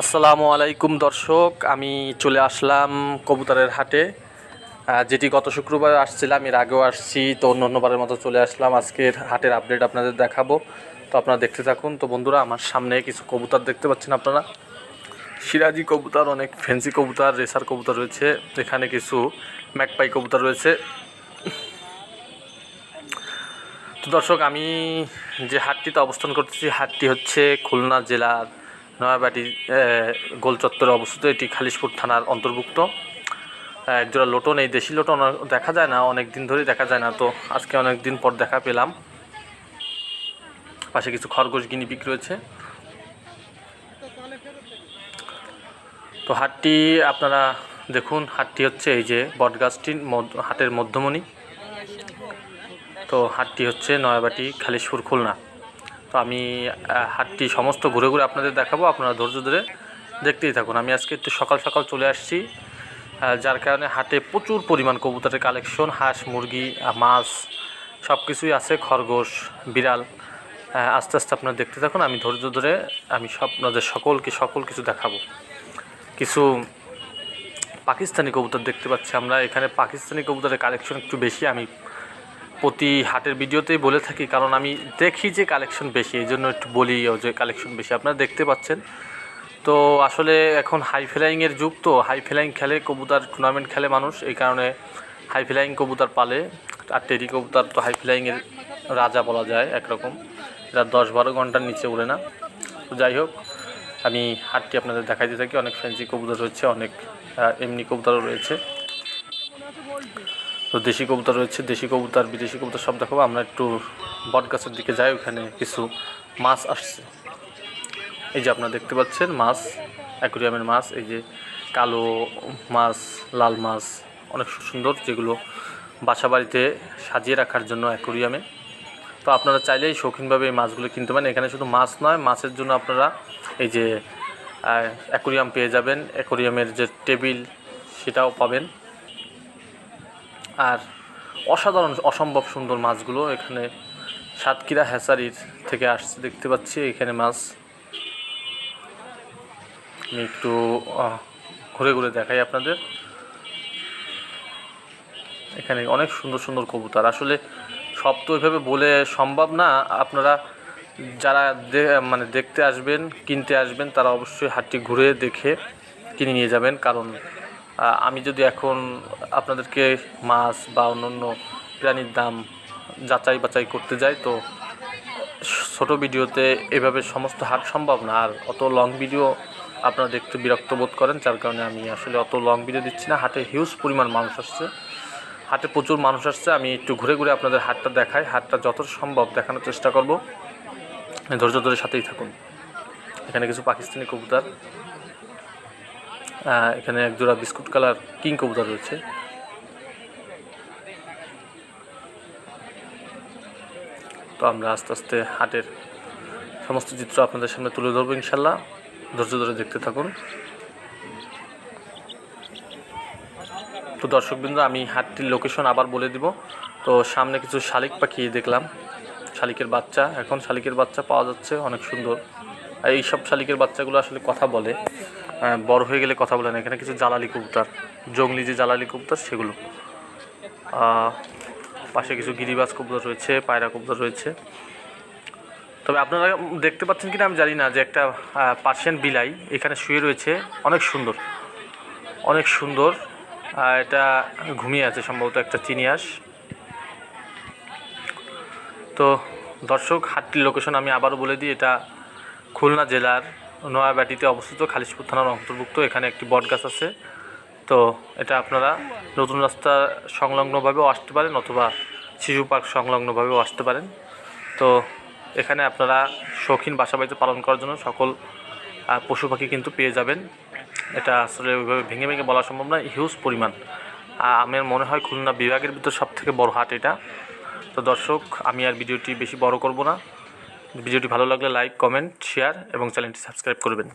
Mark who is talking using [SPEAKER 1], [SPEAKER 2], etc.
[SPEAKER 1] আসসালামু আলাইকুম, দর্শক। আমি চলে আসলাম কবুতরের হাটে। যেটি গত শুক্রবার আসছিলাম, এর আগেও আসছি, তো অন্য অন্যবারের মতো চলে আসলাম। আজকের হাটের আপডেট আপনাদের দেখাবো। তো আপনারা দেখতে থাকুন। তো বন্ধুরা, আমার সামনে কিছু কবুতর দেখতে পাচ্ছেন আপনারা। সিরাজি কবুতর, অনেক ফ্যান্সি কবুতর, রেসার কবুতর রয়েছে। এখানে কিছু ম্যাকপাই কবুতর রয়েছে। তো দর্শক, আমি যে হাটটিতে অবস্থান করতেছি, হাটটি হচ্ছে খুলনা জেলার নয়াবাটি গোল চত্বরে অবস্থিত এটি খালিশপুর থানার অন্তর্ভুক্ত। একজোড়া লোটন, এই দেশি লোটন দেখা যায় না, অনেক দিন ধরেই দেখা যায় না, তো আজকে অনেক দিন পর দেখা পেলাম। পাশে কিছু খরগোশ গিনি পিক রয়েছে তো হাটটি আপনারা দেখুন, হাটটি হচ্ছে এই যে বটগাছটির হাটের মধ্যমণি। তো হাটটি হচ্ছে নয়াবাটি খালিশপুর, খুলনা। তো আমি হাটটি সমস্ত ঘুরে ঘুরে আপনাদের দেখাবো, আপনারা ধৈর্য ধরে দেখতেই থাকুন। আমি আজকে একটু সকাল সকাল চলে আসছি যার কারণে হাটে প্রচুর পরিমাণ কবুতরের কালেকশন, হাঁস, মুরগি মাছ সব কিছুই আছে, খরগোশ, বিড়াল আস্তে আস্তে আপনারা দেখতে থাকুন। আমি ধৈর্য ধরে, আমি সব, আপনাদের সকলকে সকল কিছু দেখাবো। কিছু পাকিস্তানি কবুতর দেখতে পাচ্ছি আমরা। এখানে পাকিস্তানি কবুতরের কালেকশন একটু বেশি, আমি প্রতি হাটের ভিডিওতেই বলে থাকি, কারণ আমি দেখি যে কালেকশন বেশি, এই জন্য একটু বলি যে কালেকশন বেশি, আপনারা দেখতে পাচ্ছেন। তো আসলে এখন হাই ফ্লাইংয়ের যুগ তো হাই ফ্লাইং খেলে কবুতার টুর্নামেন্ট খেলে মানুষ, এই কারণে হাই ফ্লাইং কবুতার পালে। আর টেরি কবুতার তো হাই ফ্লাইংয়ের রাজা বলা যায় একরকম। এরা দশ বারো ঘণ্টার নিচে উড়ে না। তো যাই হোক, আমি হাটটি আপনাদের দেখাইতে থাকি। অনেক ফ্যান্সি কবুতর রয়েছে, অনেক এমনি কবুতরও রয়েছে। তো দেশি কবুতর রয়েছে, দেশি কবুতর, বিদেশি কবুতর সব দেখাবো। আমরা একটু বট গাছের দিকে যাই, ওখানে কিছু মাছ আসছে। এই যে আপনারা দেখতে পাচ্ছেন মাছ, অ্যাকুরিয়ামের মাছ, এই যে কালো মাছ, লাল মাছ, অনেক সুন্দর, যেগুলো বাসা বাড়িতে সাজিয়ে রাখার জন্য অ্যাকুরিয়ামে। তো আপনারা চাইলেই শৌখিনভাবে এই মাছগুলো কিনতে পারেন। এখানে শুধু মাছ নয়, মাছের জন্য আপনারা এই যে অ্যাকুরিয়াম পেয়ে যাবেন। অ্যাকুরিয়ামের যে টেবিল, সেটাও পাবেন। আর অসাধারণ, অসম্ভব সুন্দর মাছগুলো। এখানে সাতক্ষীরা হ্যাচারির থেকে আসছে, দেখতে পাচ্ছি এখানে মাছ। আমি একটু ঘুরে ঘুরে দেখাই আপনাদের। এখানে অনেক সুন্দর সুন্দর কবুতর। আসলে সব তো ওইভাবে বলে সম্ভব না। আপনারা যারা মানে দেখতে আসবেন, কিনতে আসবেন, তারা অবশ্যই হাটটি ঘুরে দেখে কিনে নিয়ে যাবেন। কারণ আমি যদি এখন আপনাদেরকে মাছ বা অন্যান্য প্রাণীর দাম যাচাই বাছাই করতে যাই, তো ছোট ভিডিওতে এভাবে সমস্ত হাট সম্ভব না। আর অত লং ভিডিও আপনারা দেখতে বিরক্ত বোধ করেন, যার কারণে আমি আসলে অত লং ভিডিও দিচ্ছি না। হাটে হিউজ পরিমাণ মানুষ আসছে। হাটে প্রচুর মানুষ আসছে। আমি একটু ঘুরে ঘুরে আপনাদের হাটটা দেখাই। হাটটা যত সম্ভব দেখানোর চেষ্টা করব। ধৈর্য ধরে সাথেই থাকুন। এখানে কিছু পাকিস্তানি কবুতর। এখানে এক জোড়া বিস্কুট কালার কিং কবুতর রয়েছে। তো আমরা আস্তে আস্তে হাটের সমস্ত চিত্র আপনাদের সামনে তুলে ধরবো ইনশাল্লাহ ধৈর্য ধরে দেখতে থাকুন। তো দর্শকবৃন্দ, আমি হাটটির লোকেশন আবার বলে দিব। তো সামনে কিছু শালিক পাখি দেখলাম। শালিকের বাচ্চা, এখন শালিকের বাচ্চা পাওয়া যাচ্ছে, অনেক সুন্দর। এই সব শালিকের বাচ্চাগুলো আসলে কথা বলে। বড় হয়ে গেলে কথা বলে না এখানে কিছু জ্বালালি কবুতর, জঙ্গলি যে জ্বালালি কবুতর, সেগুলো। পাশে কিছু গিরিবাজ কবুতর রয়েছে, পায়রা কবুতর রয়েছে। তবে আপনারা দেখতে পাচ্ছেন কিনা আমি জানি না যে একটা পার্সিয়ান বিলাই এখানে শুয়ে রয়েছে। অনেক সুন্দর অনেক সুন্দর। এটা ঘুমিয়ে আছে সম্ভবত একটা চিনিয়াস। তো দর্শক, হাটটির লোকেশন আমি আবারও বলে দিই, এটা খুলনা জেলার নয়াবাটিতে অবস্থিত খালিশপুর থানার অন্তর্ভুক্ত, এখানে একটি বট গাছ আছে। তো এটা আপনারা নতুন রাস্তা সংলগ্নভাবেও আসতে পারেন অথবা শিশু পার্ক সংলগ্নভাবেও আসতে পারেন। তো এখানে আপনারা শৌখিন বাসা বাড়িতে পালন করার জন্য সকল পশু পাখি কিন্তু পেয়ে যাবেন। এটা আসলে ওইভাবে ভেঙে ভেঙে বলা সম্ভব না হিউজ পরিমাণ। আমার মনে হয় খুলনা বিভাগের ভিতর সব থেকে বড় হাট এটা। তো দর্শক, আমি আর ভিডিওটি বেশি বড় করব না। ভিডিওটি ভালো লাগলে লাইক কমেন্ট শেয়ার এবং চ্যানেলটি সাবস্ক্রাইব করবেন।